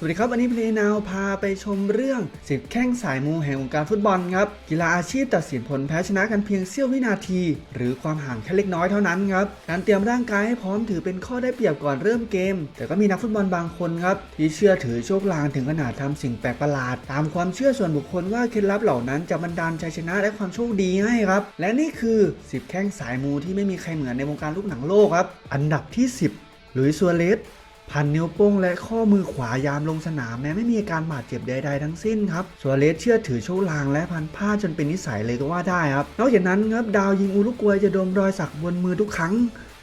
สวัสดีครับวันนี้เพลนาวพาไปชมเรื่องสิบแข้งสายมูแห่งวงการฟุตบอลครับ กีฬาอาชีพตัดสินผลแพ้ชนะกันเพียงเสี้ยววินาที หรือความห่างแค่เล็กน้อยเท่านั้นครับ การเตรียมร่างกายให้พร้อมถือเป็นข้อได้เปรียบก่อนเริ่มเกม แต่ก็มีนักฟุตบอลบางคนครับ ที่เชื่อถือโชคลางถึงขนาดทำสิ่งแปลกประหลาด ตามความเชื่อส่วนบุคคลว่าเคล็ดลับเหล่านั้นจะบันดาลชัยชนะและความโชคดีให้ครับ และนี่คือ10แข้งสายมูที่ไม่มีใครเหมือนในวงการลูกหนังโลกครับ อันดับที่ 10 หลุยส์ซัวเรส พันนิ้วโป้งและข้อมือขวายามลงสนามแม้ไม่มีอาการบาดเจ็บใดๆทั้งสิ้นครับส่วนเลสเชื่อถือโชคลางและพันผ้าจนเป็นนิสัยเลยก็ว่าได้ครับนอกจากนั้นครับดาวยิงอุรุกวัยจะดมรอยสักบนมือทุกครั้ง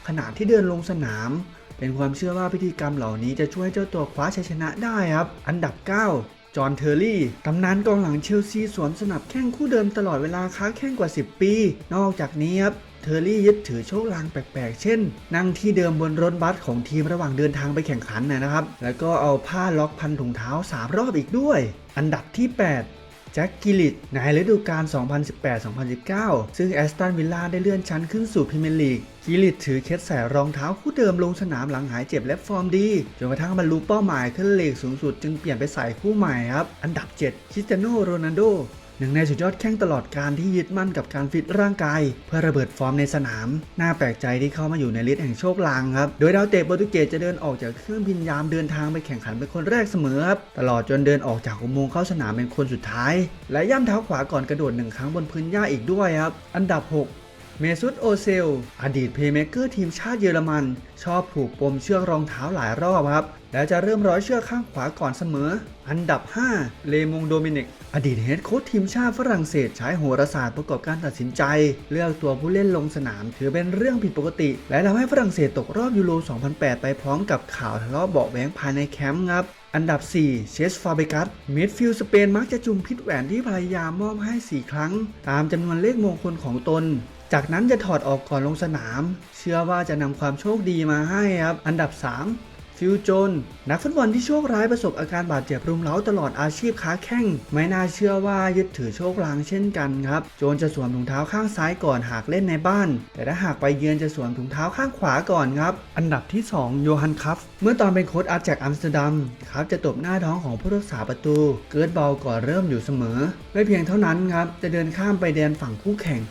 ขณะที่เดินลงสนาม เป็นความเชื่อว่าพิธีกรรมเหล่านี้จะช่วยเจ้าตัวคว้าชัยชนะได้ครับอันดับ 9จอห์นเทอร์รี่ ตำนานกองหลังเชลซีสวมสนับแข้งคู่เดิมตลอดเวลาค้าแข้งกว่า 10 ปี นอกจากนี้ครับ เทอร์รี่ยึดถือโชคลางแปลกๆ เช่น นั่งที่เดิมบนรถบัสของทีมระหว่างเดินทางไปแข่งขันนะครับ แล้วก็เอาผ้าล็อกพันถุงเท้า 3 รอบอีกด้วย อันดับที่ 8แจ็คกิลิตในฤดูกาล 2018-2019 ซึ่งแอสตันวิลล่าได้เลื่อนชั้นขึ้นสู่พรีเมียร์ลีก กิลิตถือเคสใส่รองเท้าคู่เดิมลงสนามหลังหายเจ็บและฟอร์มดี จนกระทั่งบรรลุเป้าหมายขึ้นเลีกสูงสุดจึงเปลี่ยนไปใส่คู่ใหม่ครับ อันดับ 7 คริสเตียโนโรนัลโด หนึ่งในสุดยอดแข้งตลอดการที่ยึดมั่นกับการฟิตร่างกาย เพื่อระเบิดฟอร์มในสนาม น่าแปลกใจที่เข้ามาอยู่ในลิสต์แห่งโชคลางครับ โดยดาวเตะโปรตุเกสจะเดินออกจากเครื่องบินยามเดินทางไปแข่งขันเป็นคนแรกเสมอครับ ตลอดจนเดินออกจากอุโมงค์เข้าสนามเป็นคนสุดท้าย และย่ำเท้าขวาก่อนกระโดดหนึ่งครั้งบนพื้นหญ้าอีกด้วยครับ อันดับ 6เมซุตโอเซล อดีตเพลย์เมเกอร์ทีมชาติเยอรมัน ชอบผูกปมเชือกรองเท้าหลายรอบครับ และจะเริ่มร้อยเชือกข้างขวาก่อนเสมอ อันดับ 5 เลมงโดมินิก อดีตเฮดโค้ชทีมชาติฝรั่งเศสใช้โหราศาสตร์ประกอบการตัดสินใจ เลือกตัวผู้เล่นลงสนาม ถือเป็นเรื่องผิดปกติ และทำให้ฝรั่งเศสตกรอบยูโร 2008 ไปพร้อมกับข่าวทะเลาะเบาะแวงภายในแคมป์ครับอันดับ 4 เชสฟาเบกัสมิดฟิลด์สเปนมักจะจุมพิษแหวนที่ภรรยามอบให้ 4 ครั้ง ตามจำนวนเลขมงคลของตน จากนั้นจะถอดออกก่อนลงสนาม เชื่อว่าจะนำความโชคดีมาให้ครับ อันดับ 3 ฟิลโจน นักฟุตบอลที่โชคร้ายประสบอาการบาดเจ็บรุมเร้าตลอดอาชีพค้าแข้ง ไม่น่าเชื่อว่ายึดถือโชคลางเช่นกันครับ โจนจะสวมถุงเท้าข้างซ้ายก่อนหากเล่นในบ้าน แต่ถ้าหากไปเยือนจะสวมถุงเท้าข้างขวาก่อนครับ อันดับที่ 2 โยฮันคัฟ เมื่อตอนเป็นโค้ชอาร์แจกอัมสเตอร์ดัมครับจะตบหน้าท้องของผู้รักษาประตู เกิดเบาก่อนเริ่มอยู่เสมอ ไม่เพียงเท่านั้นครับ จะเดินข้ามไปแดนฝั่งคู่แข่ง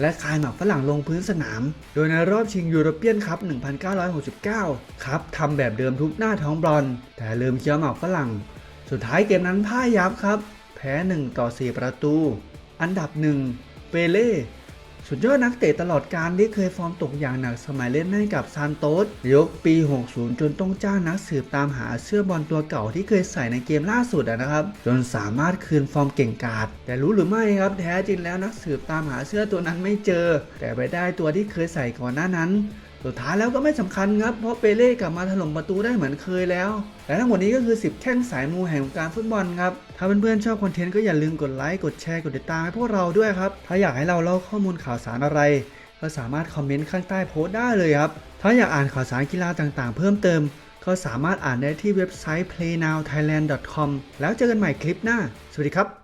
และคายหมักฝรั่งลงพื้นสนาม โดยในรอบชิงยูโรเปียนคัพ 1969 ครับทำแบบเดิมทุกหน้าท้องบอลแต่ลืมเคี้ยวหมักฝรั่ง สุดท้ายเกมนั้นพ่ายยับครับ แพ้ 1 ต่อ 4 ประตู อันดับ 1 เปเล่ สุดยอดนักเตะตลอดการที่เคยฟอร์มตกอย่างหนักสมัยเล่นให้กับซานโตสยกปี 60 จนต้องจ้างนักสืบตามหาเสื้อบอลตัวเก่าที่เคยใส่ในเกมล่าสุดนะครับ จนสามารถคืนฟอร์มเก่งกาจแต่รู้หรือไม่ครับแท้จริงแล้วนักสืบตามหาเสื้อตัวนั้นไม่เจอ แต่ไปได้ตัวที่เคยใส่ก่อนหน้านั้น สุดท้ายแล้วก็ไม่สำคัญครับ เพราะเปเล่กลับมาถล่มประตูได้เหมือนเคยแล้ว และทั้งหมดนี้ก็คือ 10 แข้งสายมูแห่งวงการฟุตบอลครับ ถ้าเพื่อนๆชอบคอนเทนต์ก็อย่าลืมกดไลค์ กดแชร์ กดติดตามให้พวกเราด้วยครับ ถ้าอยากให้เราเล่าข้อมูลข่าวสารอะไร ก็สามารถคอมเมนต์ข้างใต้โพสต์ได้เลยครับ ถ้าอยากอ่านข่าวสารกีฬาต่างๆ เพิ่มเติม ก็สามารถอ่านได้ที่เว็บไซต์ playnowthailand.com แล้วเจอกันใหม่คลิปหน้า สวัสดีครับ